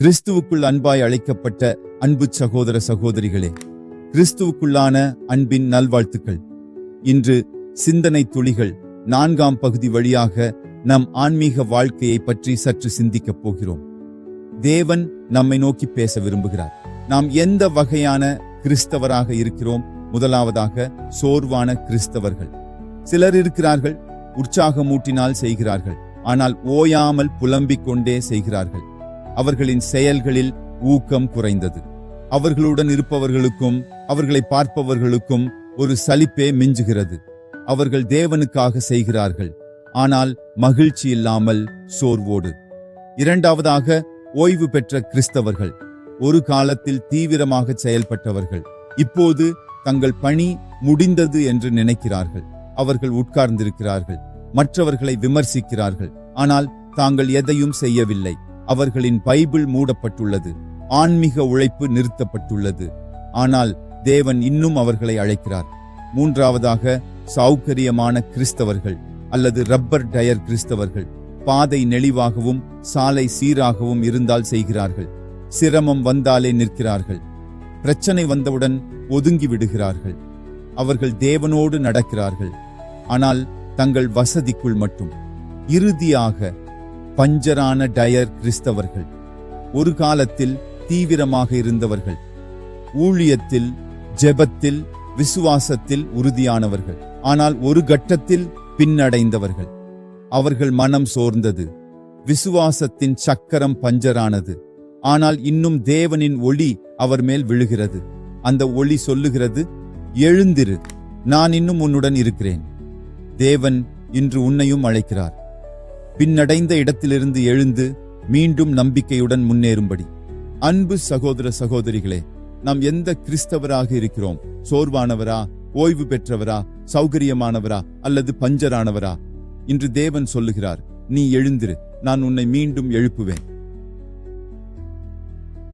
கிறிஸ்துவுக்குள் அன்பாய் அழைக்கப்பட்ட அன்பு சகோதர சகோதரிகளே கிறிஸ்துவுக்குள்ளான அன்பின் நல்வாழ்த்துக்கள். இன்று சிந்தனை துளிகள் நான்காம் பகுதி வழியாக நம் ஆன்மீக வாழ்க்கையை பற்றி சற்று சிந்திக்கப் போகிறோம். தேவன் நம்மை நோக்கி பேச விரும்புகிறார். நாம் எந்த வகையான கிறிஸ்தவராக இருக்கிறோம்? முதலாவதாக சோர்வான கிறிஸ்தவர்கள். சிலர் இருக்கிறார்கள் உற்சாகமூட்டினால் செய்கிறார்கள் ஆனால் ஓயாமல் புலம்பிக் கொண்டே செய்கிறார்கள். அவர்களின் செயல்களில் ஊக்கம் குறைந்தது. அவர்களுடன் இருப்பவர்களுக்கும் அவர்களை பார்ப்பவர்களுக்கும் ஒரு சலிப்பே மிஞ்சுகிறது. அவர்கள் தேவனுக்காக செய்கிறார்கள். ஆனால் மகிழ்ச்சி இல்லாமல் சோர்வோடு. இரண்டாவதாக ஓய்வு பெற்ற கிறிஸ்தவர்கள். ஒரு காலத்தில் தீவிரமாக செயல்பட்டவர்கள். இப்போது தங்கள் பணி முடிந்தது என்று நினைக்கிறார்கள். அவர்கள் உட்கார்ந்திருக்கிறார்கள். மற்றவர்களை விமர்சிக்கிறார்கள். ஆனால் தாங்கள் எதையும் செய்யவில்லை. அவர்களின் பைபிள் மூடப்பட்டுள்ளது. ஆன்மீக உழைப்பு நிறுத்தப்பட்டுள்ளது. ஆனால் தேவன் இன்னும் அவர்களை அழைக்கிறார். மூன்றாவதாக சௌகரியமான கிறிஸ்தவர்கள் அல்லது ரப்பர் டயர் கிறிஸ்தவர்கள் பாதை நெளிவாகவும் சாலை சீராகவும் இருந்தால் செய்கிறார்கள். சிரமம் வந்தாலே நிற்கிறார்கள். பிரச்சனை வந்தவுடன் ஒதுங்கி விடுகிறார்கள். அவர்கள் தேவனோடு நடக்கிறார்கள். ஆனால் தங்கள் வசதிக்குள் மட்டும். இறுதியாக பஞ்சரான டயர் கிறிஸ்தவர்கள். ஒரு காலத்தில் தீவிரமாக இருந்தவர்கள். ஊழியத்தில் ஜெபத்தில் விசுவாசத்தில் உறுதியானவர்கள். ஆனால் ஒரு கட்டத்தில் பின்னடைந்தவர்கள். அவர்கள் மனம் சோர்ந்தது. விசுவாசத்தின் சக்கரம் பஞ்சரானது. ஆனால் இன்னும் தேவனின் ஒளி அவர் மேல் விழுகிறது. அந்த ஒளி சொல்லுகிறது எழுந்திரு. நான் இன்னும் உன்னுடன் இருக்கிறேன். தேவன் இன்று உன்னையும் அழைக்கிறார். பின்னடைந்த இடத்திலிருந்து எழுந்து மீண்டும் நம்பிக்கையுடன் முன்னேறும்படி. அன்பு சகோதர சகோதரிகளே நாம் எந்த கிறிஸ்தவராக இருக்கிறோம்? சோர்வானவரா? ஓய்வு பெற்றவரா? சௌகரியமானவரா? அல்லது பஞ்சரானவரா? இன்று தேவன் சொல்லுகிறார் நீ எழுந்திரு நான் உன்னை மீண்டும் எழுப்புவேன்.